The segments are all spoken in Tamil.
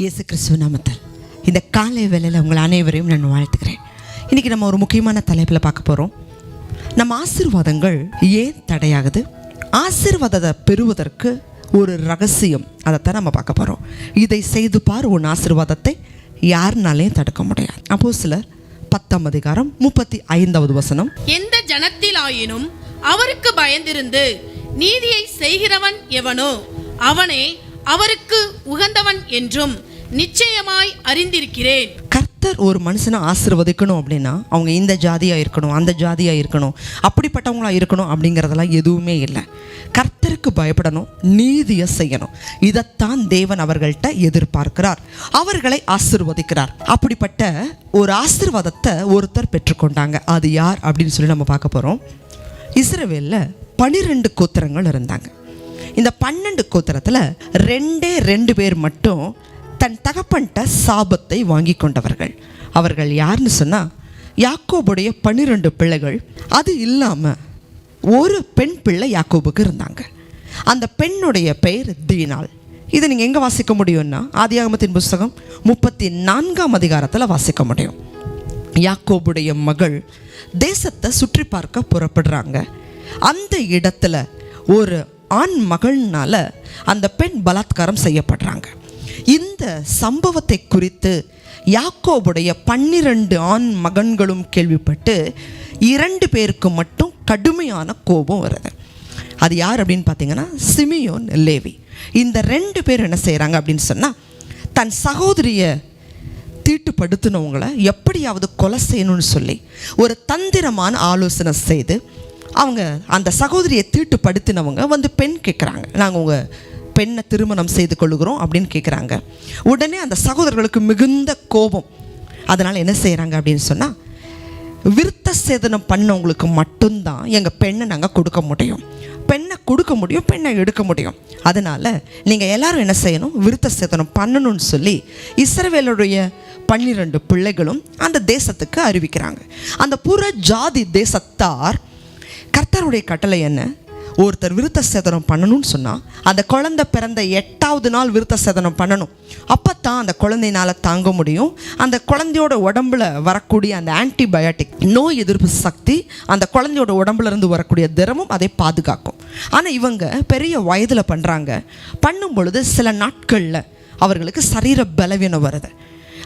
இயேசு கிறிஸ்துவ நாமத்தில். இந்த காலை வேலையில் உங்கள் அனைவரையும் நான் வாழ்த்துக்கிறேன் இன்றைக்கி நம்ம ஒரு முக்கியமான தலைப்பில் பார்க்க போகிறோம் நம்ம ஆசீர்வாதங்கள் ஏன் தடையாகுது? ஆசீர்வாதத்தை பெறுவதற்கு ஒரு ரகசியம் அதைத்தான் நம்ம பார்க்க போகிறோம் இதை செய்து பார் உன் ஆசீர்வாதத்தை யாருனாலையும் தடுக்க முடியாது. அப்போ சிலர் பத்தாம் அதிகாரம் முப்பத்தி ஐந்தாவது வசனம். எந்த ஜனத்திலாயினும் அவருக்கு பயந்திருந்து நீதியை செய்கிறவன் எவனோ அவனே அவருக்கு உகந்தவன் என்றும் நிச்சயமாய் அறிந்திருக்கிறேன். கர்த்தர் ஒரு மனுஷனை ஆசிர்வதிக்கணும் அப்படின்னா அவங்க இந்த ஜாதியாக இருக்கணும் அந்த ஜாதியாக இருக்கணும் அப்படிப்பட்டவங்களாக இருக்கணும் அப்படிங்கிறதெல்லாம் எதுவுமே இல்லை. கர்த்தருக்கு பயப்படணும் நீதியை செய்யணும். இதைத்தான் தேவன் அவர்கள்ட்ட எதிர்பார்க்கிறார். அவர்களை ஆசிர்வதிக்கிறார். அப்படிப்பட்ட ஒரு ஆசிர்வாதத்தை ஒருத்தர் பெற்றுக்கொண்டாங்க. அது யார் அப்படின்னு சொல்லி நம்ம பார்க்க போகிறோம் இஸ்ரவேலில் பனிரெண்டு கோத்திரங்கள் இருந்தாங்க. இந்த பன்னெண்டு கோத்திரத்தில் ரெண்டே ரெண்டு பேர் மட்டும் தன் தகப்பன்ட்ட சாபத்தை வாங்கி கொண்டவர்கள். அவர்கள் யாருன்னு சொன்னால் யாக்கோபுடைய பன்னிரெண்டு பிள்ளைகள் அது இல்லாமல் ஒரு பெண் பிள்ளை யாக்கோபுக்கு இருந்தாங்க. அந்த பெண்ணுடைய பெயர் தீனாள். இதை நீங்கள் எங்கே வாசிக்க முடியும்னா ஆதியாகமத்தின் புஸ்தகம் முப்பத்தி நான்காம் அதிகாரத்தில் வாசிக்க முடியும். யாக்கோபுடைய மகள் தேசத்தை சுற்றி பார்க்க புறப்படுறாங்க. அந்த இடத்துல ஒரு ஆண் மகள்னால அந்த பெண் பலாத்காரம் செய்யப்படுறாங்க. இந்த சம்பவத்தை குறித்து யாக்கோபுடைய பன்னிரண்டு ஆண் மகன்களும் கேள்விப்பட்டு இரண்டு பேருக்கு மட்டும் கடுமையான கோபம் வருது. அது யார் அப்படின்னு பார்த்தீங்கன்னா சிமியோன் லேவி. இந்த ரெண்டு பேர் என்ன செய்கிறாங்க அப்படின்னு சொன்னால் தன் சகோதரியை தீட்டுப்படுத்தினவங்களை எப்படியாவது கொலை செய்யணும்னு சொல்லி ஒரு தந்திரமான ஆலோசனை செய்து அவங்க அந்த சகோதரியை தீட்டுப்படுத்தினவங்க வந்து பெண் கேட்குறாங்க நாங்கள் உங்கள் பெண்ணை திருமணம் செய்து கொள்கிறோம் அப்படின்னு கேட்குறாங்க உடனே அந்த சகோதரர்களுக்கு மிகுந்த கோபம். அதனால் என்ன செய்கிறாங்க அப்படின்னு சொன்னால் விருத்த சேதனம் பண்ணவங்களுக்கு மட்டும்தான் எங்கள் பெண்ணை நாங்கள் கொடுக்க முடியும். பெண்ணை கொடுக்க முடியும் பெண்ணை எடுக்க முடியும். அதனால் நீங்கள் எல்லோரும் என்ன செய்யணும்? விருத்த சேதனம் பண்ணணும்னு சொல்லி இஸ்ரவேலுடைய பன்னிரெண்டு பிள்ளைகளும் அந்த தேசத்துக்கு அறிவிக்கிறாங்க. அந்த புற ஜாதி தேசத்தார் கர்த்தருடைய கட்டளை என்ன? ஒருத்தர் விருத்த சேதனம் பண்ணணும்னு சொன்னால் அந்த குழந்தை பிறந்த எட்டாவது நாள் விருத்த சேதனம் பண்ணணும். அப்போ தான் அந்த குழந்தையினால் தாங்க முடியும். அந்த குழந்தையோட உடம்புல வரக்கூடிய அந்த ஆன்டிபயோட்டிக் நோய் எதிர்ப்பு சக்தி அந்த குழந்தையோட உடம்புலேருந்து வரக்கூடிய திரமும் அதை பாதுகாக்கும். ஆனால் இவங்க பெரிய வயதில் பண்ணுறாங்க பண்ணும் பொழுது சில நாட்களில் அவர்களுக்கு சரீர பலவீனம் வருது.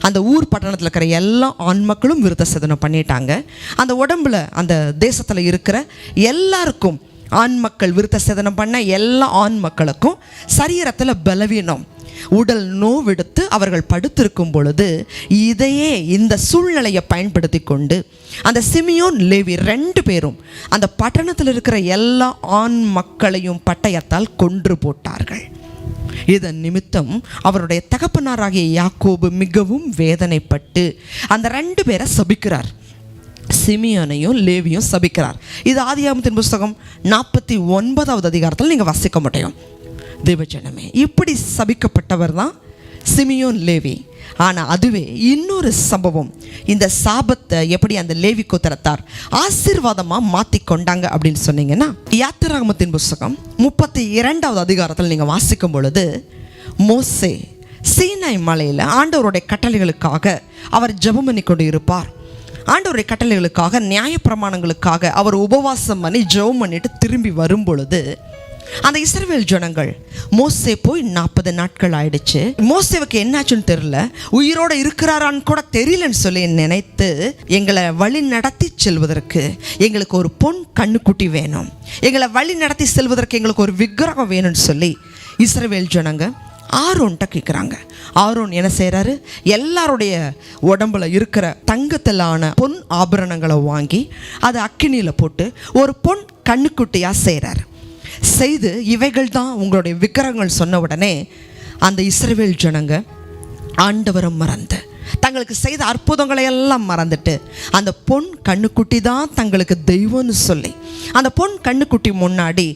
அந்த ஊர் பட்டணத்தில் இருக்கிற எல்லா ஆண் மக்களும் விருத்த சேதனம் பண்ணிட்டாங்க. அந்த உடம்புல அந்த தேசத்தில் இருக்கிற எல்லாருக்கும் ஆண் மக்கள் விருத்த சேதனம் பண்ண எல்லா ஆண் மக்களுக்கும் சரீரத்தில் பலவீனம் உடல் நோவெடுத்து அவர்கள் படுத்திருக்கும் பொழுது இதையே இந்த சூழ்நிலையை பயன்படுத்தி கொண்டு அந்த சிமியோன் லேவி ரெண்டு பேரும் அந்த பட்டணத்தில் இருக்கிற எல்லா ஆண் மக்களையும் பட்டயத்தால் கொன்று போட்டார்கள். இதன் நிமித்தம் அவருடைய தகப்பனாராகிய யாக்கோபு மிகவும் வேதனைப்பட்டு அந்த ரெண்டு பேரை சபிக்கிறார். சிமியானையும் லேவியும் சபிக்கிறார். இது ஆதியாமத்தின் புஸ்தகம் நாற்பத்தி ஒன்பதாவது அதிகாரத்தில் நீங்கள் வாசிக்க முடியும். தேவஜனமே இப்படி சபிக்கப்பட்டவர் தான் சிமியோன் லேவி. ஆனால் அதுவே இன்னொரு சம்பவம். இந்த சாபத்தை எப்படி அந்த லேவி கோத்தரத்தார் ஆசீர்வாதமாக மாற்றி கொண்டாங்க அப்படின்னு சொன்னீங்கன்னா யாத்திராகமத்தின் புஸ்தகம் முப்பத்தி இரண்டாவது அதிகாரத்தில் நீங்கள் வாசிக்கும் பொழுது மோசே சீனாய் மலையில் ஆண்டவருடைய கட்டளைகளுக்காக அவர் ஜபம் பண்ணி கொண்டு இருப்பார் ஆண்டவருடைய கட்டளைகளுக்காக நியாயப்பிரமாணங்களுக்காக அவர் உபவாசம் பண்ணி ஜெபம் பண்ணிட்டு திரும்பி வரும் பொழுது அந்த இஸ்ரவேல் ஜனங்கள் மோசே போய் நாற்பது நாட்கள் ஆயிடுச்சு. மோசேவுக்கு என்னாச்சுன்னு தெரியல. உயிரோட இருக்கிறாரான்னு கூட தெரியலன்னு சொல்லி நினைத்து எங்களை வழி நடத்தி செல்வதற்கு எங்களுக்கு ஒரு பொன் கண்ணுக்குட்டி வேணும். எங்களை வழி நடத்தி செல்வதற்கு எங்களுக்கு ஒரு விக்கிரகம் வேணும்னு சொல்லி இஸ்ரேல் ஜனங்க ஆரோன்ட்ட கேட்குறாங்க ஆரோன் என்ன செய்கிறாரு எல்லாருடைய உடம்புல இருக்கிற தங்கத்திலான பொன் ஆபரணங்களை வாங்கி அதை அக்கினியில் போட்டு ஒரு பொன் கண்ணுக்குட்டியாக செய்கிறாரு செய்து இவைகள் தான் உங்களுடைய விக்கிரகங்கள் சொன்ன உடனே அந்த இஸ்ரவேல் ஜனங்க ஆண்டவரை மறந்து தங்களுக்கு செய்த அற்புதங்களை எல்லாம் மறந்துட்டு அந்த பொன் கண்ணுக்குட்டி தான் தங்களுக்கு தெய்வம்னு சொல்லி அந்த பொன் கண்ணுக்குட்டி முன்னாடி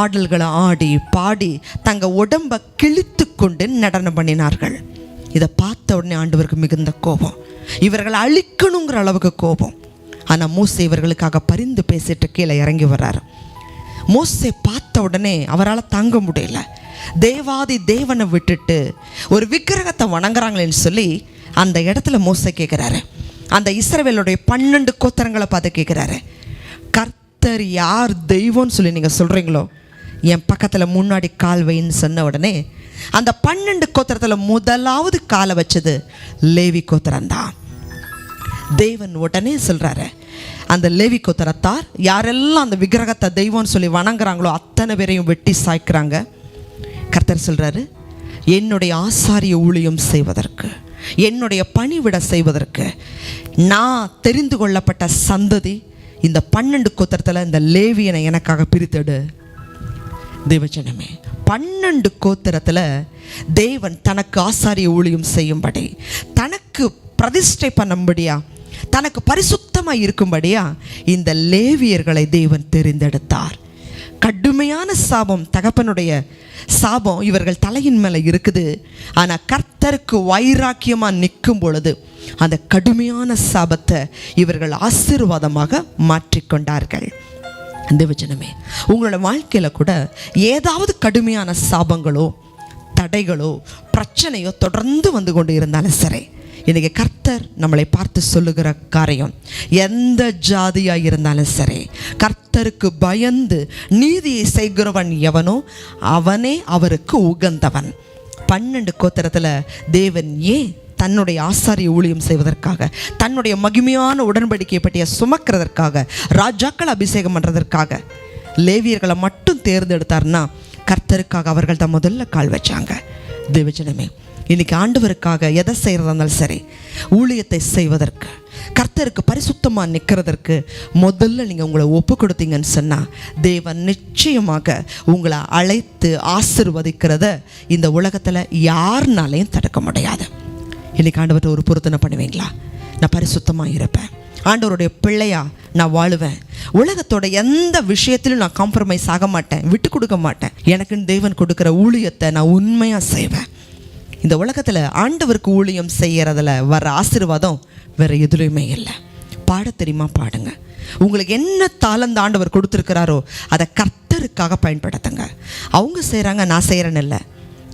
ஆடல்களை ஆடி பாடி தங்க உடம்பை கிழித்து கொண்டு நடனம் பண்ணினார்கள். இதை பார்த்த உடனே ஆண்டவருக்கு மிகுந்த கோபம். இவர்களை அழிக்கணுங்கிற அளவுக்கு கோபம். ஆனால் மூசை இவர்களுக்காக பரிந்து பேசிட்டு கீழே இறங்கி வர்றாரு. மோசே பார்த்த உடனே அவரால் தாங்க முடியல. தேவாதி தேவனை விட்டுட்டு ஒரு விக்கிரகத்தை வணங்குறாங்களேன்னு சொல்லி அந்த இடத்துல மோச கேட்குறாரு அந்த இஸ்ரவேலுடைய பன்னெண்டு கோத்தரங்களை பார்த்து கேட்குறாரு கர்த்தர் யார் தெய்வம்னு சொல்லி நீங்கள் சொல்கிறீங்களோ என் பக்கத்தில் முன்னாடி கால் வைன்னு சொன்ன உடனே அந்த பன்னெண்டு கோத்திரத்தில் முதலாவது காலை வச்சது லேவி கோத்திரம்தான் தேவன் உடனே சொல்கிறாரு அந்த லேவி கோத்திரத்தார் யாரெல்லாம் அந்த விக்கிரகத்தை தெய்வம்னு சொல்லி வணங்குறாங்களோ அத்தனை பேரையும் வெட்டி சாய்க்கிறாங்க. கர்த்தர் சொல்கிறாரு என்னுடைய ஆசாரிய ஊழியம் செய்வதற்கு. என்னுடைய பணிவிட செய்வதற்கு. நான் தெரிந்து கொள்ளப்பட்ட சந்ததி இந்த பன்னெண்டு கோத்திரத்தில் இந்த லேவியனை எனக்காக பிரித்தெடு. தேவஜனமே பன்னெண்டு கோத்திரத்தில் தேவன் தனக்கு ஆசாரிய ஊழியம் செய்யும்படி தனக்கு பிரதிஷ்டை பண்ணும்படியா தனக்கு பரிசுத்தமாக இருக்கும்படியா இந்த லேவியர்களை தேவன் தெரிந்தெடுத்தார். கடுமையான சாபம் தகப்பனுடைய சாபம் இவர்கள் தலையின் மேலே இருக்குது. ஆனால் கர்த்தருக்கு வைராக்கியமாக நிற்கும் பொழுது அந்த கடுமையான சாபத்தை இவர்கள் ஆசீர்வாதமாக மாற்றிக்கொண்டார்கள். தேவஜனமே உங்களோட வாழ்க்கையில் கூட ஏதாவது கடுமையான சாபங்களோ தடைகளோ பிரச்சனையோ தொடர்ந்து வந்து கொண்டு இருந்தாலும் சரி இன்றைக்கி கர்த்தர் நம்மளை பார்த்து சொல்லுகிற காரியம் எந்த ஜாதியாக இருந்தாலும் சரி கர்த்தருக்கு பயந்து நீதியை செய்கிறவன் எவனோ அவனே அவருக்கு உகந்தவன். பன்னெண்டு கோத்திரத்தில் தேவன் ஏன் தன்னுடைய ஆசாரிய ஊழியம் செய்வதற்காக தன்னுடைய மகிமையான உடன்படிக்கை பற்றிய சுமக்கிறதற்காக ராஜாக்கள் அபிஷேகம் பண்ணுறதற்காக லேவியர்களை மட்டும் தேர்ந்தெடுத்தார்னா கர்த்தருக்காக அவர்கள் தான் முதல்ல கால் வச்சாங்க. தேவஜனமே இன்னைக்கு ஆண்டவருக்காக எதை செய்கிறதா இருந்தாலும் சரி ஊழியத்தை செய்வதற்கு கர்த்தருக்கு பரிசுத்தமாக நிற்கிறதற்கு முதல்ல நீங்கள் உங்களை ஒப்பு கொடுத்தீங்கன்னு சொன்னால் தேவன் நிச்சயமாக உங்களை அழைத்து ஆசிர்வதிக்கிறத இந்த உலகத்தில் யாருனாலையும் தடுக்க முடியாது. இன்னைக்கு ஆண்டவர்கிட்ட ஒரு பொருத்தனை பண்ணுவீங்களா? நான் பரிசுத்தமாக இருப்பேன். ஆண்டவருடைய பிள்ளையா நான் வாழுவேன். உலகத்தோட எந்த விஷயத்திலும் நான் காம்ப்ரமைஸ் ஆக மாட்டேன் விட்டு கொடுக்க மாட்டேன். எனக்குன்னு தேவன் கொடுக்குற ஊழியத்தை நான் உண்மையாக செய்வேன். இந்த உலகத்தில் ஆண்டவருக்கு ஊழியம் செய்கிறதுல வர ஆசீர்வாதம் வேறு எதுலையுமே இல்லை. பாட தெரியுமா? பாடுங்க. உங்களுக்கு என்ன தாளந்த ஆண்டவர் கொடுத்துருக்கிறாரோ அதை கர்த்தருக்காக பயன்படுத்துங்க. அவங்க செய்கிறாங்க நான் செய்கிறேன்னு இல்லை.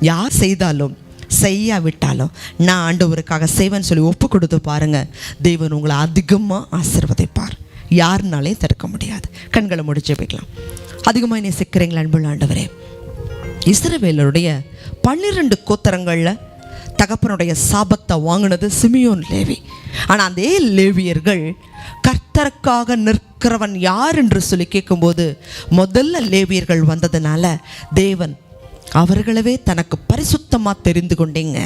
யார் செய்தாலும் செய்யாவிட்டாலும் நான் ஆண்டவருக்காக செய்வேன்னு சொல்லி ஒப்பு கொடுத்து பாருங்கள் தேவன் உங்களை அதிகமாக ஆசிர்வதிப்பார். யாருனாலையும் தடுக்க முடியாது. கண்களை முடிச்சு போய்க்கலாம் அதிகமாக என்னை சிக்கிறீங்களா அன்புள்ள ஆண்டவரே? இஸ்ரவேலருடைய பன்னிரண்டு கோத்தரங்களில் தகப்பனுடைய சாபத்தை வாங்கினது சிமியோன் லேவி. ஆனால் அதே லேவியர்கள் கர்த்தருக்காக நிற்கிறவன் யார் என்று சொல்லி கேட்கும்போது முதல்ல லேவியர்கள் வந்ததுனால தேவன் அவர்களவே தனக்கு பரிசுத்தமாக தெரிந்து கொண்டீங்க.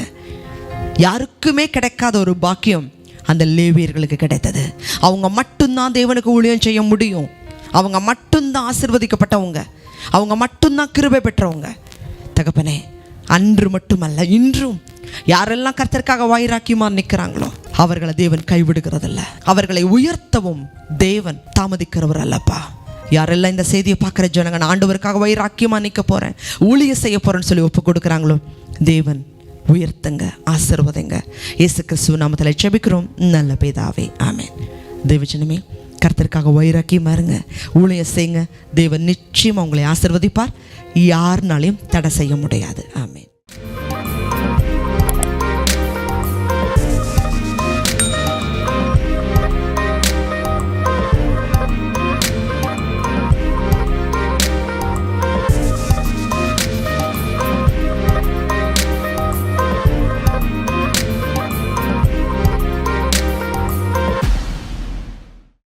யாருக்குமே கிடைக்காத ஒரு பாக்கியம் அந்த லேவியர்களுக்கு கிடைத்தது. அவங்க மட்டும்தான் தேவனுக்கு ஊழியம் செய்ய முடியும். அவங்க மட்டும்தான் ஆசிர்வதிக்கப்பட்டவங்க. அவங்க மட்டும்தான் கிருபை பெற்றவங்க. தகப்பனே அன்று மட்டுமல்ல இன்றும் யாரெல்லாம் கர்த்தருக்காக வாயிராக்கியுமா நிற்கிறாங்களோ அவர்களை தேவன் கைவிடுகிறதில்ல. அவர்களை உயர்த்தவும் தேவன் தாமதிக்கிறவர் அல்லப்பா. யாரெல்லாம் இந்த செய்தியை பார்க்குற ஜனங்க நான் ஆண்டவருக்காக வைராக்கியமாக நிற்க போகிறேன் ஊழிய செய்ய போகிறேன்னு சொல்லி ஒப்பு கொடுக்குறாங்களோ தேவன் உயர்த்துங்க ஆசிர்வதைங்க. இயேசு கிறிஸ்துவ நாமத்தில் ஜெபிக்கிறோம். நல்ல பேதாவே ஆமென். தேவஜனமே கருத்திற்காக வைராக்கியமா இருங்க ஊழிய செய்யுங்க. தேவன் நிச்சயம் உங்களை ஆசிர்வதிப்பார். யாருனாலையும் தடை செய்ய முடியாது. ஆமேன்.